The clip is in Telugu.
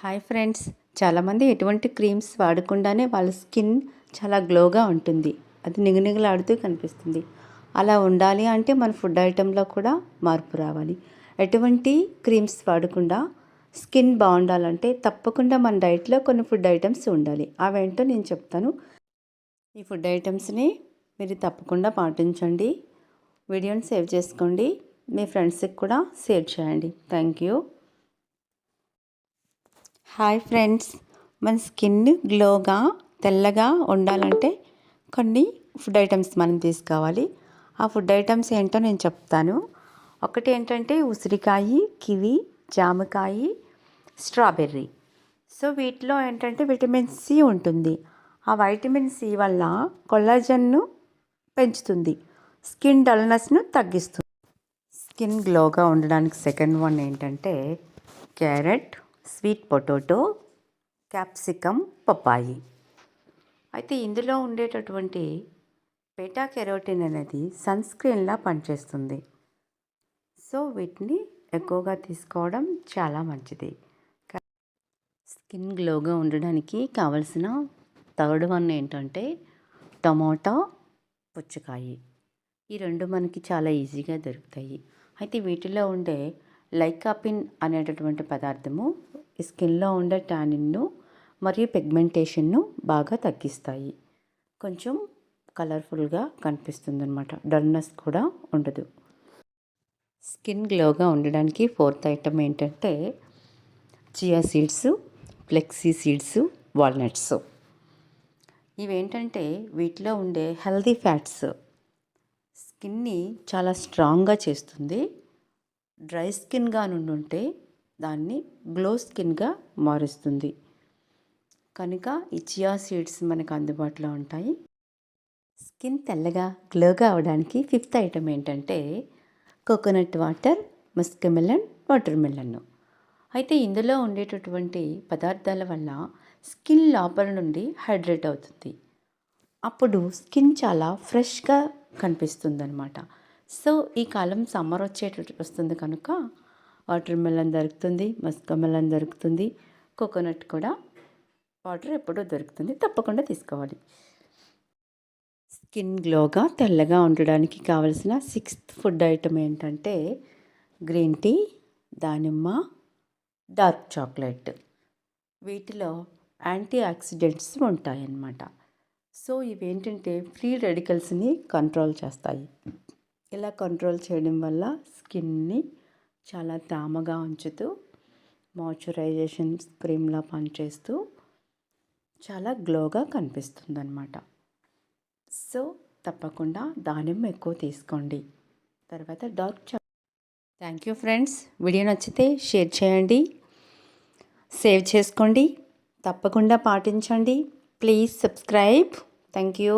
Hi friends. చాలామంది ఎటువంటి క్రీమ్స్ వాడకుండానే వాళ్ళ స్కిన్ చాలా గ్లోగా ఉంటుంది. అది నిగనిగలాడుతూ కనిపిస్తుంది. అలా ఉండాలి అంటే మన ఫుడ్ ఐటెంలో కూడా మార్పు రావాలి. ఎటువంటి క్రీమ్స్ వాడకుండా స్కిన్ బాగుండాలంటే తప్పకుండా మన డైట్లో కొన్ని ఫుడ్ ఐటమ్స్ ఉండాలి. అవేంటో నేను చెప్తాను. ఈ ఫుడ్ ఐటమ్స్ని మీరు తప్పకుండా పాటించండి. వీడియోని సేవ్ చేసుకోండి. మీ ఫ్రెండ్స్కి కూడా షేర్ చేయండి. Thank you. హాయ్ ఫ్రెండ్స్ మన స్కిన్ గ్లోగా తెల్లగా ఉండాలంటే కొన్ని ఫుడ్ ఐటమ్స్ మనం తీసుకోవాలి. ఆ ఫుడ్ ఐటమ్స్ ఏంటో నేను చెప్తాను. ఒకటి ఏంటంటే ఉసిరికాయ కివి జామకాయ స్ట్రాబెర్రీ సో వీటిలో ఏంటంటే విటమిన్ సి ఉంటుంది. ఆ వైటమిన్ సి వల్ల కొల్లాజన్ను పెంచుతుంది. స్కిన్ డల్నెస్ను తగ్గిస్తుంది. స్కిన్ గ్లోగా ఉండడానికి సెకండ్ వన్ ఏంటంటే carrot sweet potato capsicum papaya. అయితే ఇందులో ఉండేటటువంటి బెటా కెరోటిన్ అనేది సన్ స్క్రీన్లా పనిచేస్తుంది. సో వీటిని ఎక్కువగా తీసుకోవడం చాలా మంచిది. స్కిన్ గ్లోగా ఉండడానికి కావలసిన థర్డ్ వన్ ఏంటంటే టమాటా పుచ్చకాయ. ఈ రెండు మనకి చాలా ఈజీగా దొరుకుతాయి. అయితే వీటిలో ఉండే లైకాపిన్ అనేటటువంటి పదార్థము స్కిన్లో ఉండే టానిన్ను మరియు పిగ్మెంటేషన్ను బాగా తగ్గిస్తాయి. కొంచెం కలర్ఫుల్గా కనిపిస్తుంది అనమాట డల్నెస్ కూడా ఉండదు. స్కిన్ గ్లోగా ఉండడానికి ఫోర్త్ ఐటమ్ ఏంటంటే chia seeds flexi seeds walnuts. ఇవేంటంటే వీటిలో ఉండే హెల్దీ ఫ్యాట్స్ స్కిన్ని చాలా స్ట్రాంగ్గా చేస్తుంది. డ్రై స్కిన్గా నుండి ఉంటే దాన్ని గ్లో స్కిన్గా మారుస్తుంది. కనుక ఈ చియా సీడ్స్ మనకు అందుబాటులో ఉంటాయి. స్కిన్ తెల్లగా గ్లోగా అవడానికి ఫిఫ్త్ ఐటెం ఏంటంటే coconut water muskmelon watermelon. అయితే ఇందులో ఉండేటటువంటి పదార్థాల వల్ల స్కిన్ లోపల నుండి హైడ్రేట్ అవుతుంది. అప్పుడు స్కిన్ చాలా ఫ్రెష్గా కనిపిస్తుంది అనమాట సో ఈ కాలం సమ్మర్ వచ్చేటట్టు వస్తుంది కనుక వాటర్ మెలన్ దొరుకుతుంది మస్క మెలన్ దొరుకుతుంది కోకోనట్ కూడా వాటర్ ఎప్పుడూ దొరుకుతుంది తప్పకుండా తీసుకోవాలి. స్కిన్ గ్లోగా తెల్లగా ఉండడానికి కావలసిన సిక్స్త్ ఫుడ్ ఐటమ్ ఏంటంటే గ్రీన్ టీ దానిమ్మ డార్క్ చాక్లెట్. వీటిలో యాంటీ ఆక్సిడెంట్స్ ఉంటాయన్నమాట. సో ఇవేంటంటే ఫ్రీ రెడికల్స్ని కంట్రోల్ చేస్తాయి. ఇలా కంట్రోల్ చేయడం వల్ల స్కిన్ని చాలా తేమగా ఉంచుతూ మాయిశ్చరైజేషన్ క్రీమ్లా పనిచేస్తూ చాలా గ్లోగా కనిపిస్తుంది అనమాట సో తప్పకుండా దానిమ్మ ఎక్కువ తీసుకోండి. తర్వాత డార్క్ చా థ్యాంక్ యూ ఫ్రెండ్స్ వీడియో నచ్చితే షేర్ చేయండి. సేవ్ చేసుకోండి. తప్పకుండా పాటించండి. Please subscribe thank you